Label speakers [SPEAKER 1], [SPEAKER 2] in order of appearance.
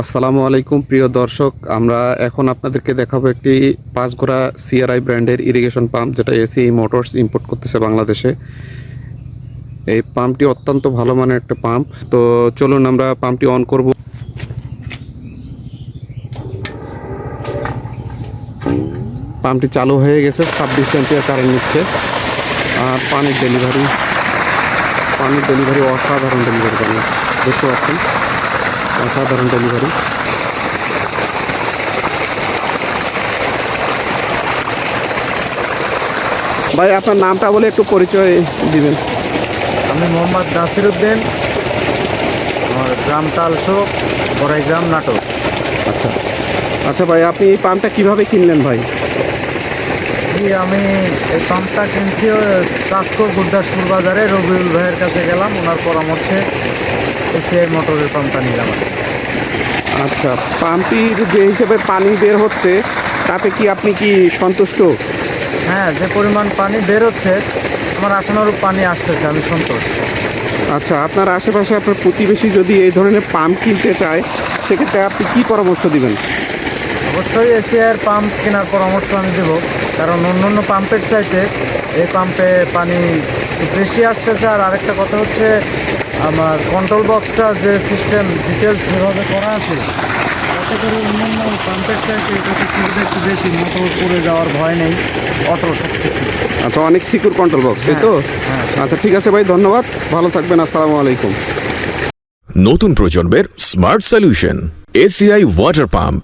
[SPEAKER 1] আসসালামু আলাইকুম, প্রিয় দর্শক। আমরা এখন আপনাদেরকে দেখাবো একটি পাঁচ পাঁচঘোড়া সিআরআই ব্র্যান্ডের ইরিগেশন পাম্প যেটা এসি মোটরস ইম্পোর্ট করতেছে বাংলাদেশে। এই পাম্পটি অত্যন্ত ভালো মানের একটা পাম্প তো চলুন আমরা পাম্পটি অন করব। পাম্পটি চালু হয়ে গেছে, ছাব্বিশ অ্যাম্পিয়ার কারেন্ট নিচ্ছে। আর পানির ডেলিভারি পানির ডেলিভারি অসাধারণ ডেলিভারি পানি দেখতে পাচ্ছেন। অসাধারণ ডেলিভারি ভাই আপনার নামটা বলে একটু পরিচয় দিবেন।
[SPEAKER 2] আমি মোহাম্মদ নাসির উদ্দিন। আমার গ্রাম তালসো বড়াইগ্রাম নাটক
[SPEAKER 1] আচ্ছা। আচ্ছা ভাই আপনি এই পাম্পটা কীভাবে কিনলেন ভাই?
[SPEAKER 2] জি আমি এই পাম্পটা কিনছি চাষকো গুরদাসপুর বাজারে। রবিউল ভাইয়ের কাছে গেলাম ওনার পরামর্শে এসিআই মোটরের পাম্পটা নিলাম।
[SPEAKER 1] আচ্ছা পাম্পটির যে হিসেবে পানি বের হচ্ছে তাতে কি আপনি কি সন্তুষ্ট?
[SPEAKER 2] হ্যাঁ যে পরিমাণ পানি বের হচ্ছে আমার আশানুরূপ পানি আসতেছে আমি সন্তুষ্ট।
[SPEAKER 1] আচ্ছা আপনার আশেপাশে আপনার প্রতিবেশী যদি এই ধরনের পাম্প কিনতে চায় সেক্ষেত্রে আপনি কি পরামর্শ দিবেন?
[SPEAKER 2] অবশ্যই এসিআইয়ের পাম্প কেনার পরামর্শ আমি দেবো। কারণ অন্য অন্য পাম্পের চাইতে এই পাম্পে পানি বেশি আসতেছে। আর আরেকটা কথা হচ্ছে আমার কন্ট্রোল বক্সটা যে সিস্টেম ডিটেলস যেভাবে করা আছে তাতে করে অন্যান্য পাম্পের চাইতে এটাতে সুবিধা একটু বেশি মোটর পড়ে যাওয়ার ভয় নেই অটো সবকিছু।
[SPEAKER 1] আচ্ছা অনেক সিকিউর কন্ট্রোল বক্স তাই তো?
[SPEAKER 2] হ্যাঁ।
[SPEAKER 1] আচ্ছা ঠিক আছে ভাই ধন্যবাদ। ভালো থাকবেন আসসালামু আলাইকুম।
[SPEAKER 3] নতুন প্রজন্মের smart solution ACI water pump